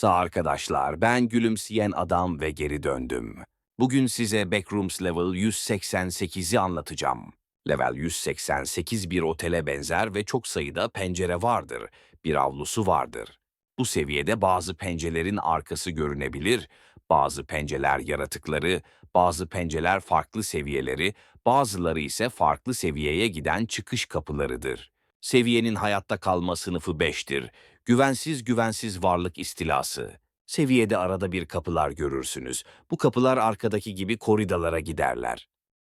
Sağ arkadaşlar, ben gülümseyen adam ve geri döndüm. Bugün size Backrooms Level 188'i anlatacağım. Level 188 bir otele benzer ve çok sayıda pencere vardır. Bir avlusu vardır. Bu seviyede bazı pencerelerin arkası görünebilir, bazı pencereler yaratıkları, bazı pencereler farklı seviyeleri, bazıları ise farklı seviyeye giden çıkış kapılarıdır. Seviyenin hayatta kalma sınıfı 5'tir. Güvensiz güvensiz varlık istilası. Seviyede arada bir kapılar görürsünüz. Bu kapılar arkadaki gibi koridalara giderler.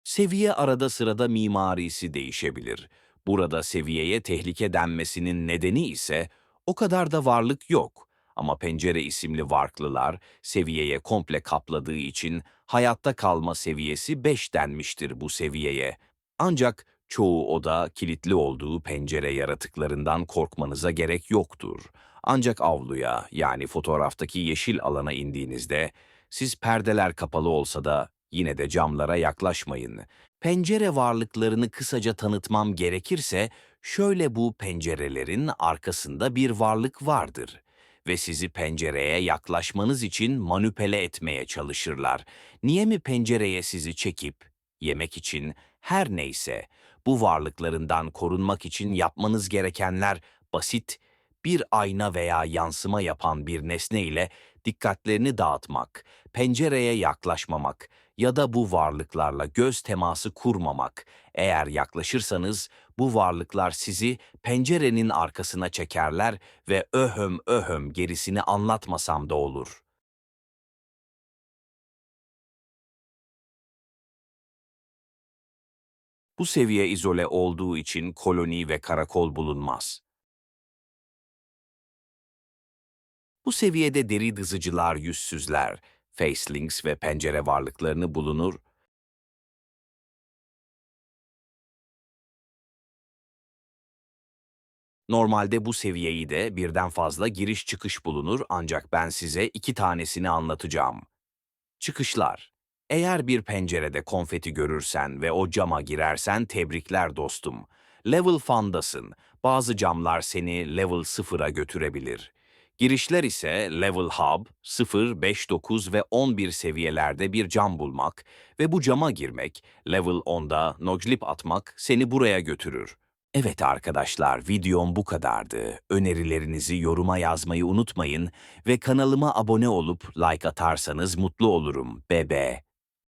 Seviye arada sırada mimarisi değişebilir. Burada seviyeye tehlike denmesinin nedeni ise o kadar da varlık yok. Ama pencere isimli varlıklar seviyeye komple kapladığı için hayatta kalma seviyesi 5 denmiştir bu seviyeye. Ancak çoğu oda kilitli olduğu pencere yaratıklarından korkmanıza gerek yoktur. Ancak avluya yani fotoğraftaki yeşil alana indiğinizde siz perdeler kapalı olsa da yine de camlara yaklaşmayın. Pencere varlıklarını kısaca tanıtmam gerekirse şöyle bu pencerelerin arkasında bir varlık vardır ve sizi pencereye yaklaşmanız için manipüle etmeye çalışırlar. Niye mi pencereye sizi çekip yemek için her neyse bu varlıklarından korunmak için yapmanız gerekenler basit bir ayna veya yansıma yapan bir nesne ile dikkatlerini dağıtmak, pencereye yaklaşmamak ya da bu varlıklarla göz teması kurmamak. Eğer yaklaşırsanız bu varlıklar sizi pencerenin arkasına çekerler ve öhöm öhöm gerisini anlatmasam da olur. Bu seviye izole olduğu için koloni ve karakol bulunmaz. Bu seviyede deri dızıcılar, yüzsüzler, facelings ve pencere varlıklarını bulunur. Normalde bu seviyeyi de birden fazla giriş çıkış bulunur ancak ben size iki tanesini anlatacağım. Çıkışlar. Eğer bir pencerede konfeti görürsen ve o cama girersen tebrikler dostum. Level Fundasın. Bazı camlar seni level 0'a götürebilir. Girişler ise Level Hub, 0, 5, 9 ve 11 seviyelerde bir cam bulmak ve bu cama girmek, Level 10'da noclip atmak seni buraya götürür. Evet arkadaşlar, videom bu kadardı. Önerilerinizi yoruma yazmayı unutmayın ve kanalıma abone olup like atarsanız mutlu olurum. Bebe.